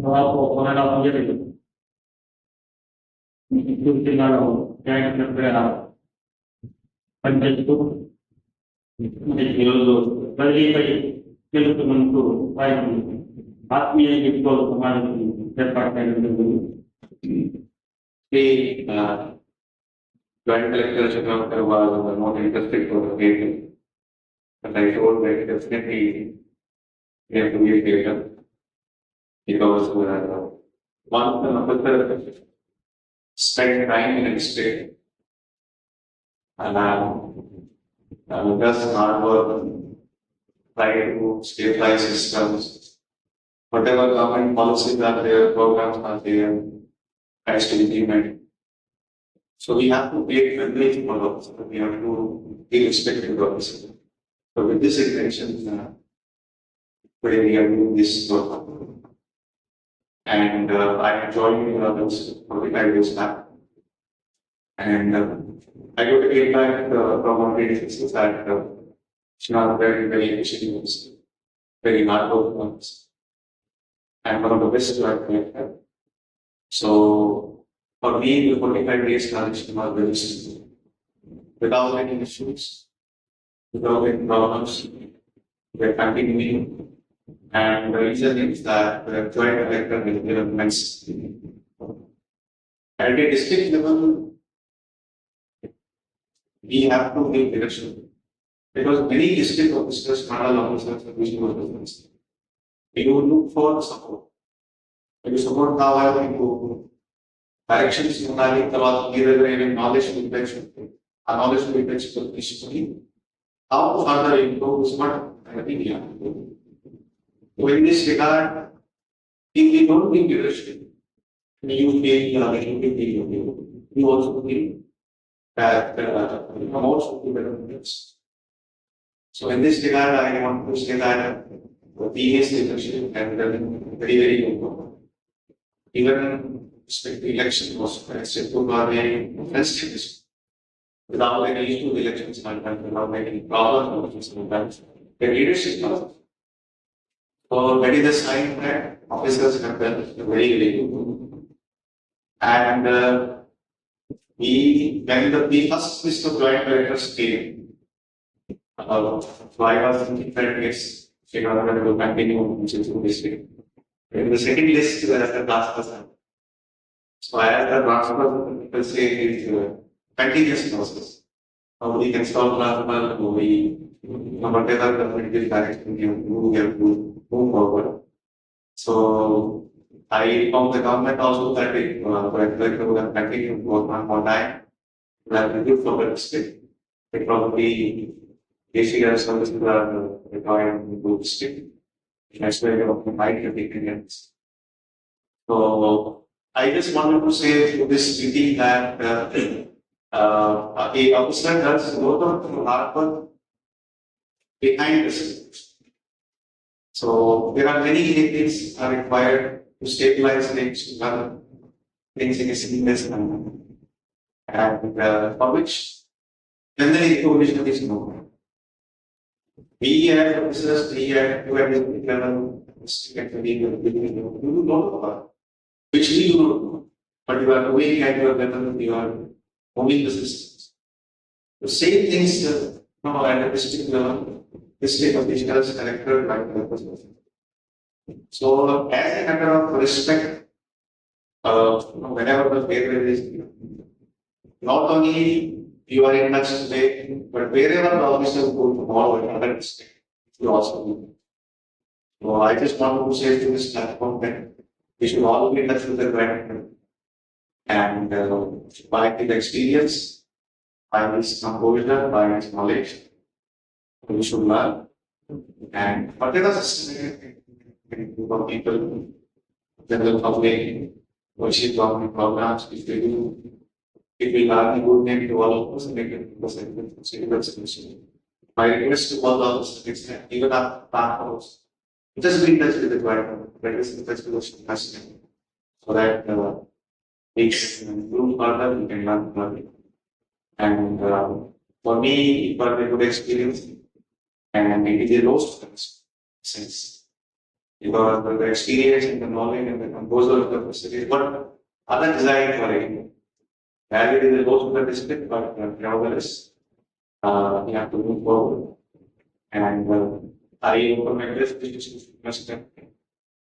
దాదాపు one and half year Chittoor జిల్లాలో joint కలెక్టర్గా పనిచేస్తూ ఈరోజు బదిలీపై తెలుపుతున్నందుకు వారికి ఆత్మీయ ఏర్పాటు చేయడం A paper. Because uh, once an officer spend time in a state and uh, uh, does hard work, try to stabilize systems, whatever government policies are there, programs are there, has to be implemented. So we have to pay privilege for those, we have to be respected of this. So with this intention, today we are doing this work. And uh, I joined in others forty-five years back. And uh, I got a feedback uh, from our predecessors that uh, it's not very, very efficient, ones, very hard work ones. And one of the best work we have. So for me, the forty-five days transition was very simple. Without any issues, without any problems, we're continuing and the reason is that the joint electoral developments at the district level we have to make election because many district officers, panel officers, and regional officers, you look for support. If you support now, I will go. Directions in Nali, Tawat, Giragre, knowledge to infection, a knowledge to infection, basically, how to further improve is what I think you have to do. So in this regard, if we don't give leadership, you feel, uh, you feel, you you also feel that uh, promotes to better things. So in this regard, I want to say that the previous leadership and then very, very important. Even respect to election was, our very offensive. Without any issue, the elections done, without any problem, elections are done. The leadership was. So that is the sign that officers have done very, very good. And uh, we, when the, the first list of joint directors came, uh, I was thinking that yes, Srinagar will continue in Chittoor district. In the second list, there is the class person. So I as the transfer, people say is uh, continuous process. Nobody can stop transfer, we, whatever the political direction you move, we have to move forward. So I informed the government also that it, uh, for example, we have continued to work on more time. We to give for the district. It probably, ACR services are required in the district. That's where we might have it. So I just wanted to say to this meeting that uh, uh, a officer does a lot of hard work behind the scenes. So there are many things are required to stabilize things, to run things in a seamless manner. And uh, for which generally information is known. We as officers, we you at the level, not know which we do not know. But you are doing at your level, you are moving the systems. The same things, uh, you know, at the district level, district officials, collector, right, purpose. So as a matter of respect, uh, whenever the paper is, not only you are in touch today, but wherever the officers go in another district, you also do. So I just want to say to this platform that we should all be in touch with the grant. And uh, by his experience, by his composure, by his knowledge, we should learn. And whatever system for people, general public, worship government programs, if they do, it will have a good name to all of us make it single solution. My request to all of us is that even our platforms, just be in touch with the driver, let us in touch with the customer. So that uh, we can improve further, we can learn further. And uh, for me, it was a good experience and is a lost sense. because the experience and the knowledge and the composure of the facility, but other design for it. The goals of the district, but nevertheless, uh, we have to move forward. And uh, I open my best wishes to.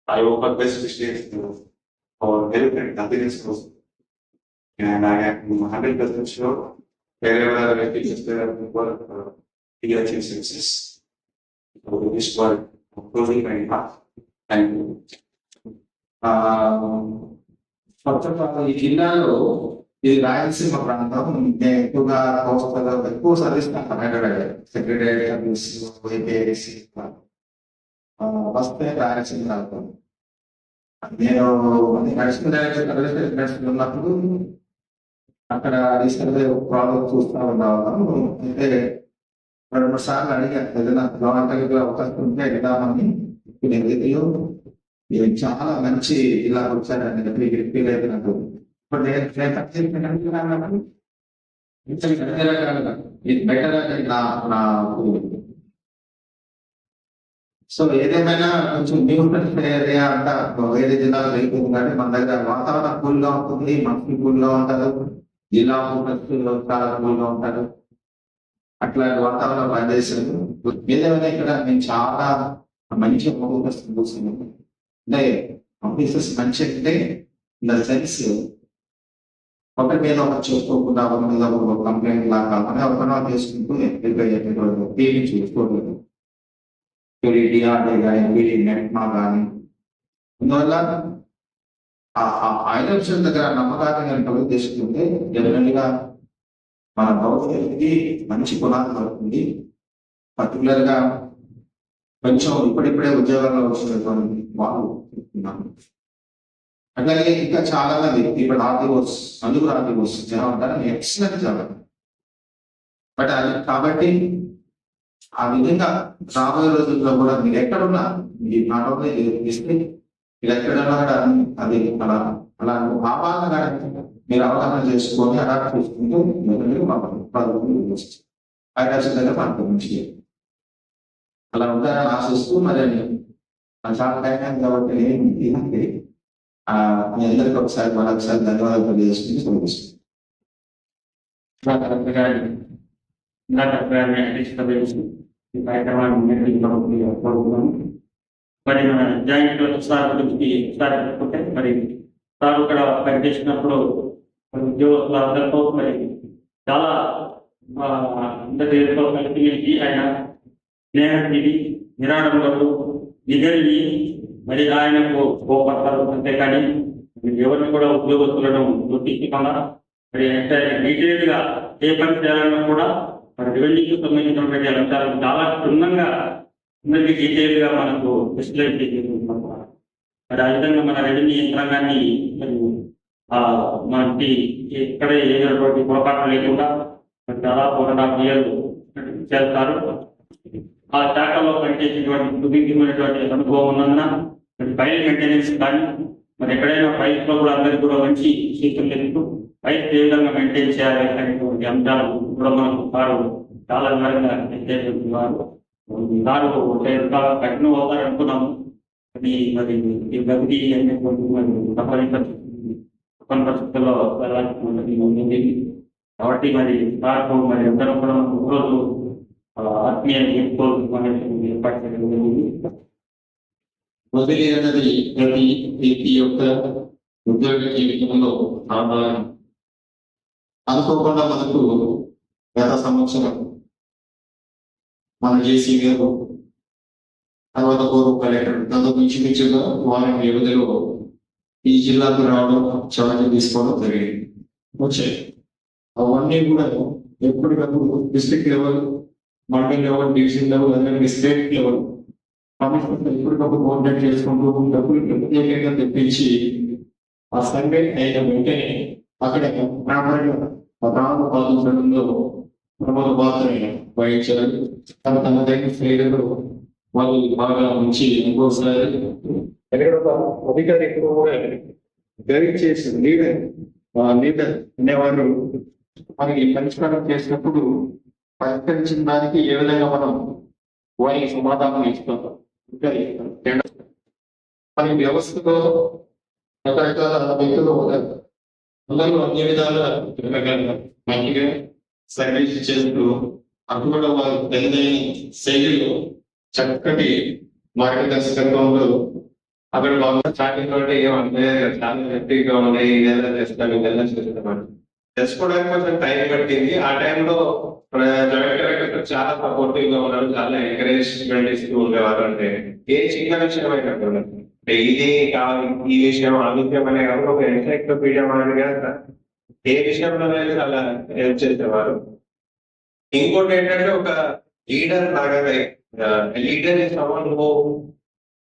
I open best wishes for health and happiness. And I am hundred percent sure wherever I teach there work, he achieves success. This work, really very hard. And you. ఆ, first ఈ జిల్లాలో ఇది రాయలసీమ ప్రాంతం నేను ఎక్కువగా coastal ఎక్కువ చదివిస్తాను Hyderabad secretary office APIIC వస్తే రాయలసీమ ప్రాంతం నేను అడిషనల్ డైరెక్టర్ అడ్మినిస్ట్రేషన్ ఉన్నప్పుడు అక్కడ రీసెంట్గా ప్రాజెక్ట్ చూస్తూ ఉండేవాళ్ళం అయితే రెండు సార్లు అడిగాను ఏదైనా గవర్నమెంట్ అవకాశం ఉంటే వెళ్దామని ఇప్పుడు ఎందుకు మీరు చాలా మంచి ఇలా వచ్చారండి మీకు రిపీల్ అయితే నాకు. ఇప్పుడు నేను ఇది బెటర్ అని నా నా సో ఏదేమైనా కొంచెం న్యూట్రల్ ఏరియా అంట వేరే జిల్లాలో లేకుండా కానీ మన దగ్గర వాతావరణం కూల్గా ఉంటుంది మనుషులు కూల్గా ఉంటారు జిల్లా ఆఫీసర్లు చాలా కూల్ ఉంటారు. అట్లాంటి వాతావరణం పనిచేసాను ఏదేమైనా ఇక్కడ నేను చాలా మంచి అవకాశం చూస్తున్నాను అంటే ఆఫీసర్స్ మంచి అంటే ఇన్ ద సెన్స్ ఒకరి మీద ఒకరు చూసుకోకుండా ఒకరి మీద ఒక కంప్లైంట్ లాగా కాకుండా ఒకరినో చేసుకుంటూ వెళ్ళిపోయేటటువంటి టీవీ చూసుకోలేదు. డిఆర్డీ కానీ వీడి నెట్మా కానీ అందువల్ల ఐలక్షన్ దగ్గర నమ్మకాన్ని కనుక ఉద్దేశిస్తుంటే జనరల్గా మన భవిష్యత్తుకి మంచి పునాది పడుతుంది పర్టికులర్గా కొంచెం ఇప్పుడిప్పుడే ఉద్యోగాల్లో వస్తున్నటువంటి వాళ్ళు చెప్తున్నాను అట్లాగే ఇంకా చాలా మంది ఇప్పుడు ఆర్టీఓస్ నలుగురు ఆర్టీఓస్ జనం ఉంటారు ఎక్సలెంట్ జాబ్ బట్ అది కాబట్టి ఆ విధంగా రాబోయే రోజుల్లో కూడా మీరు ఎక్కడున్నా ఈ నాట్ ఓన్లీ ఇస్తే మీరు ఎక్కడున్నా కూడా అది అలా అలా bila otak kerja aktif itu menerima ada sudah depan manusia? Kalau kita asus pun ada nih sampai yang jawab ini tidak deh menyadar kalau saya malah saya dan orang kerja sendiri bagus tidak terkait tidak kita akan menjadi baru baru Bagaimana? Jangan itu itu di itu kan, taruh kalau pendidikan pro ఉద్యోగస్తులందరితో మరి చాలా అందరితో కలిసి వెళ్ళి ఆయన స్నేహితుడి నిరాడంలో నిజల్ని మరి ఆయనకు కోపడతారు అంతేకాని ఎవరిని కూడా ఉద్యోగస్తులను గుర్తించకుండా మరి అంటే డీటెయిల్గా ఏ పని చేయాలన్నా కూడా మరి రెవెన్యూకి సంబంధించినటువంటి అంశాలను చాలా క్షుణ్ణంగా అందరికీ డీటెయిల్గా మనకు డిస్ప్లే చేస్తున్నాం మరి ఆ విధంగా మన రెవెన్యూ యంత్రాంగాన్ని మరి మనకి ఎక్కడ ఏదైనటువంటి పొరపాటు లేకుండా మరి దాదాపు వన్ అండ్ హాఫ్ చేస్తారు ఆ శాఖలో పనిచేసేటువంటి సుదీర్ఘమైనటువంటి అనుభవం ఉన్నందున ఫైల్ మెయింటెనెన్స్ కానీ మరి ఎక్కడైనా ఫైల్స్లో కూడా అందరికీ కూడా మంచి సూచనలు లేదు ఫైల్స్ ఏ విధంగా మెయింటైన్ చేయాలి అనేటువంటి అంశాలు కూడా మనకు వారు చాలా వివరంగా తెలియజేటువంటి వారు వారు చాలా కఠిన అవుతారు అనుకున్నాము అది మరి ఈ గది అనేటువంటి మరి తప్పని పరిస్థితుల్లో వెళ్ళాల్సి ఉంది కాబట్టి మరి సార్కు మరి అందరం కూడా ఒక రోజు ఆత్మీయ నేర్చుకోవాలి ఏర్పాటు చేయడం జరిగింది వదిలి అన్నది ప్రతి వ్యక్తి యొక్క ఉద్యోగ జీవితంలో ఆధారం అనుకోకుండా మనకు గత సంవత్సరం మన జేసీ గారు తర్వాత పూర్వ కలెక్టర్ గత మించుమించుగా వారం వ్యవధిలో ఈ జిల్లాకు రావడం చవటి తీసుకోవడం జరిగింది. వచ్చాయి అవన్నీ కూడా ఎప్పటికప్పుడు district level mandal level division level అలాగే స్టేట్ లెవెల్ కమిషనర్ ఎప్పటికప్పుడు కోఆర్డినేట్ చేసుకుంటూ డబ్బులు ప్రత్యేకంగా తెప్పించి ఆ సండే అయిన వెంటనే అక్కడ ప్రాపర్గా పద్నాలుగు పాల్గొనడంలో ప్రమాద పాత్ర వహించారు. తన తన దగ్గర శ్రేణులు వాళ్ళు బాగా ఉంచి ఇంకోసారి ఎక్కడ ఒక అధికారి ఎక్కువ కూడా గైడ్ చేసి లీడర్ లీడర్ అనేవారు మనకి పరిష్కారం చేసినప్పుడు పరిష్కరించిన దానికి ఏ విధంగా మనం వారికి సమాధానం ఇస్తాం? ఇంకా మన వ్యవస్థలో రకరకాల వ్యక్తులు అందరూ అన్ని విధాలుగా రకరకాల మంచిగా సర్వీస్ చేస్తూ అటు కూడా వారు తనదైన శైలిలో చక్కటి మార్గదర్శకత్వంలో అక్కడ బాగా స్టార్టింగ్ తోటి ఏమంటే చాలా హ్యాపీగా ఉన్నాయి ఇదేలా చేస్తాను ఇదేలా చేస్తామని తెలుసుకోవడానికి కొంచెం టైం పట్టింది. ఆ టైంలో జాయింట్ డైరెక్టర్ చాలా సపోర్టివ్గా ఉన్నారు చాలా ఎంకరేజ్మెంట్ ఇస్తూ ఉండేవారు. అంటే ఏ చిన్న విషయం అయినా అంటే ఇది కావాలి ఈ విషయం ఆ విషయం అనే కాకుండా ఒక ఎన్సైక్లోపీడియా మాదిరిగా ఏ విషయంలో చాలా హెల్ప్ చేసేవారు. ఇంకోటి ఏంటంటే ఒక లీడర్ లాగా leader is someone who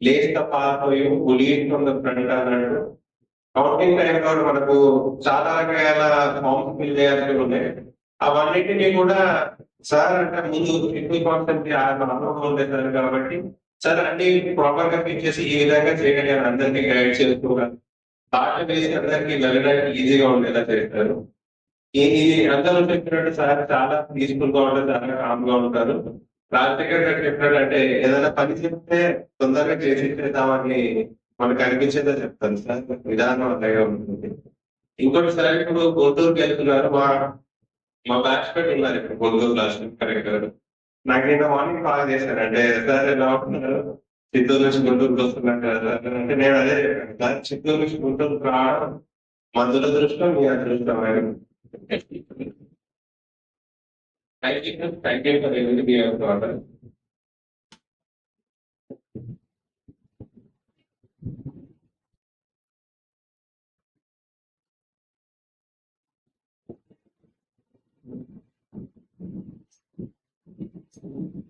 lays the path you lead from the front అన్నట్టు కౌంటింగ్ టైంలో మనకు చాలా రకాల ఫామ్స్ ఫిల్ చేయాల్సి ఉన్నాయి అవన్నిటిని కూడా సార్ అంటే ముందు ఎక్కువ కాన్సెప్ట్ అనుభవం ఉండేది కాబట్టి సార్ అన్ని ప్రాపర్గా ఫిల్ చేసి ఈ విధంగా చేయండి అని అందరినీ గైడ్ చేస్తూ పాట వేసి అందరికి వెళ్ళడానికి ఈజీగా ఉండేలా చేస్తారు. ఈ అందరూ చెప్పినట్టు సార్ చాలా పీస్ఫుల్గా ఉంటారు చాలా కామ్గా ఉంటారు. రాజశేఖర్ గారు ఏదైనా పని చెప్తే తొందరగా చేసి చేద్దామని మనకు అనిపించేదే చెప్తాను సార్ విధానం అలాగే ఉంటుంది ఇంకోటి సార్ ఇప్పుడు గుంటూరుకి వెళ్తున్నారు. మా మా బ్యాచ్ పెట్టి ఉన్నారు ఇప్పుడు గుంటూరు లాస్ట్ కరెక్ట్ గారు. నాకు నిన్న మార్నింగ్ కాల్ చేశారు. అంటే సార్ ఎలా ఉంటున్నారు చిత్తూరు నుంచి గుంటూరుకి వస్తున్నారు కదా అంటే నేను అదే చెప్పాను. సార్ చిత్తూరు నుంచి గుంటూరుకి రావడం మందుల దృష్టం మీ అదృష్టం கண்டிக்கும் கண்டிப்பதை விரும்பியிருந்தார்கள் Thank you.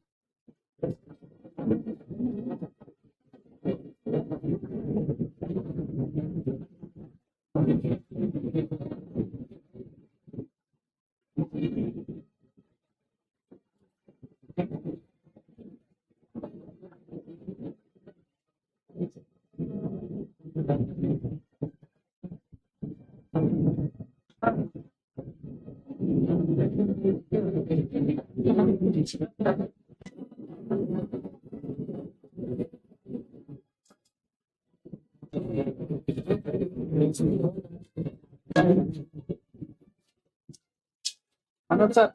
하나 짜.